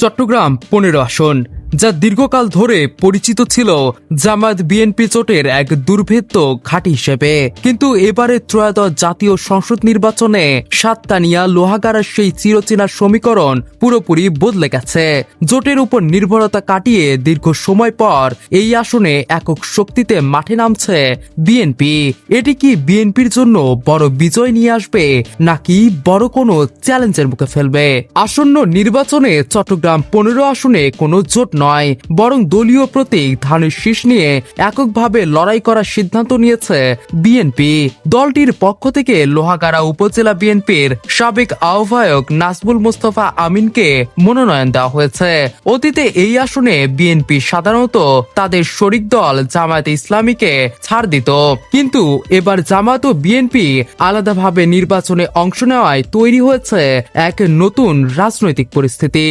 চট্টগ্রাম পনেরো আসন। যা দীর্ঘকাল ধরে পরিচিত ছিল জামাত বিএনপি চোটের এক দুর্ভেদ্য ঘাঁটি হিসেবে। কিন্তু এবারে ত্রয়োদশ জাতীয় সংসদ নির্বাচনে সাততানিয়া লোহাগাড়ার সেই চিরচেনা সমীকরণ পুরোপুরি বদলে গেছে। জোটের উপর নির্ভরতা কাটিয়ে দীর্ঘ সময় পর এই আসনে একক শক্তিতে মাঠে নামছে বিএনপি। এটি কি বিএনপির জন্য বড় বিজয় নিয়ে আসবে, নাকি বড় কোনো চ্যালেঞ্জের মুখে ফেলবে? আসন্ন নির্বাচনে চট্টগ্রাম পনেরো আসনে কোনো জোট নয়, বরং দলীয় প্রতীক ধানের শীষ নিয়ে এককভাবে লড়াই করার সিদ্ধান্ত নিয়েছে বিএনপি দলটির পক্ষ থেকে লোহাগাড়া উপজেলা বিএনপির সাবেক আহ্বায়ক নাসবুল মোস্তফা আমিনকে মনোনয়ন দেওয়া হয়েছে। অতীতে এই আসনে বিএনপি সাধারণত তাদের শরিক দল জামায়াত ইসলামীকে ছাড় দিত। কিন্তু এবার জামাত ও বিএনপি আলাদাভাবে নির্বাচনে অংশ নেওয়ায় তৈরি হয়েছে এক নতুন রাজনৈতিক পরিস্থিতি।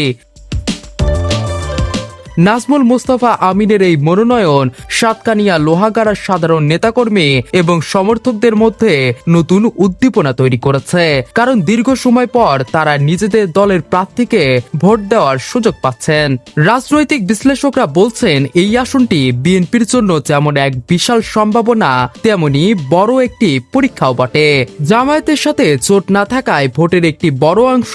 নাজমুল মুস্তাফা আমিনের এই মনোনয়ন সাতকানিয়া লোহাগাড়ার সাধারণ নেতাকর্মী এবং সমর্থকদের মধ্যে নতুন উদ্দীপনা তৈরি করেছে। কারণ দীর্ঘ সময় পর তারা নিজেদের দলের প্রার্থীকে ভোট দেওয়ার সুযোগ পাচ্ছেন। রাজনৈতিক বিশ্লেষকরা বলছেন, এই আসনটি বিএনপির জন্য যেমন এক বিশাল সম্ভাবনা, তেমনি বড় একটি পরীক্ষাও বটে। জামায়াতের সাথে চোট না থাকায় ভোটের একটি বড় অংশ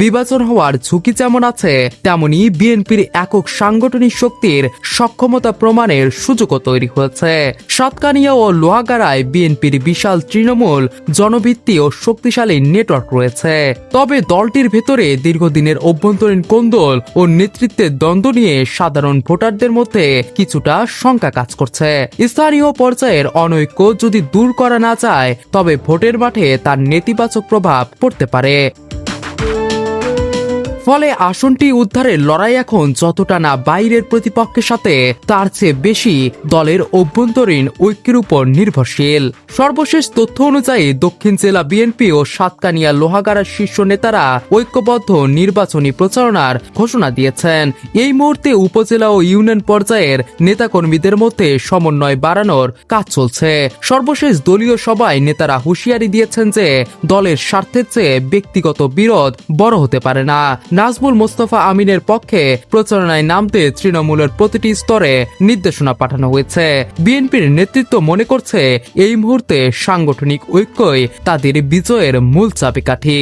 বিভাজন হওয়ার ঝুঁকি যেমন আছে, তেমনি বিএনপির একক সাংগঠনিক শক্তির সক্ষমতা প্রমাণের সুযোগও তৈরি হয়েছে। সাতকানিয়া ও লোহাগাড়ায় বিএনপির বিশাল তৃণমূল জনভিত্তি ও শক্তিশালী নেটওয়ার্ক রয়েছে। তবে দলটির ভেতরে দীর্ঘদিনের অভ্যন্তরীণ কোন্দল ও নেতৃত্বের দ্বন্দ্ব নিয়ে সাধারণ ভোটারদের মধ্যে কিছুটা শঙ্কা কাজ করছে। স্থানীয় পর্যায়ের অনৈক্য যদি দূর করা না যায়, তবে ভোটের মাঠে তার নেতিবাচক প্রভাব পড়তে পারে। ফলে আসনটি উদ্ধারের লড়াই এখন যতটা না বাইরের প্রতিপক্ষের সাথে, তার চেয়ে বেশি দলের অভ্যন্তরীণ ঐক্যের উপর নির্ভরশীল। সর্বশেষ তথ্য অনুযায়ী, দক্ষিণ জেলা বিএনপি ও সাতকানিয়া লোহাগাড়ার শীর্ষ নেতারা ঐক্যবদ্ধ নির্বাচনী প্রচারণার ঘোষণা দিয়েছেন। এই মুহূর্তে উপজেলা ও ইউনিয়ন পর্যায়ের নেতাকর্মীদের মধ্যে সমন্বয় বাড়ানোর কাজ চলছে। সর্বশেষ দলীয় সভায় নেতারা হুঁশিয়ারি দিয়েছেন যে, দলের স্বার্থের চেয়ে ব্যক্তিগত বিরোধ বড় হতে পারে না। নাজমুল মোস্তফা আমিনের পক্ষে প্রচারণায় নামতে তৃণমূলের প্রতিটি স্তরে নির্দেশনা পাঠানো হয়েছে। বিএনপির নেতৃত্ব মনে করছে, এই মুহূর্তে সাংগঠনিক ঐক্যই তাদের বিজয়ের মূল চাবিকাঠি।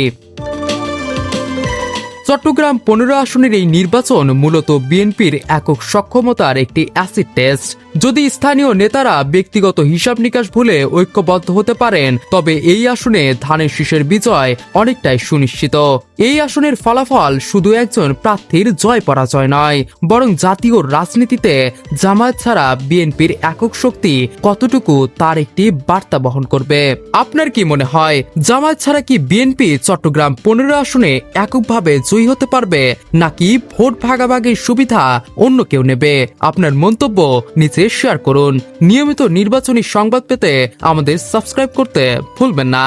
চট্টগ্রাম পনেরো আসনের এই নির্বাচন মূলত বিএনপির একক সক্ষমতার একটি অ্যাসিড টেস্ট যদি স্থানীয় নেতারা ব্যক্তিগত হিসাব নিকাশ ভুলে ঐক্যবদ্ধ হতে পারেন, তবে এই আসনে ধানের শীষের বিজয় অনেকটাই সুনিশ্চিত। এই আসনের ফলাফল শুধু একজন প্রার্থীর জয় পরাজয় নয়, বরং জাতীয় রাজনীতিতে জামায়াত ছাড়া বিএনপির একক শক্তি কতটুকু তার একটি বার্তা বহন করবে? আপনার কি মনে হয়, জামায়াত ছাড়া কি বিএনপি চট্টগ্রাম পনেরো আসনে এককভাবে জয়ী হতে পারবে। নাকি ভোট ভাগাভাগির সুবিধা অন্য কেউ নেবে? আপনার মন্তব্য নিচে শেয়ার করুন। নিয়মিত নির্বাচনী সংবাদ পেতে আমাদের সাবস্ক্রাইব করতে ভুলবেন না।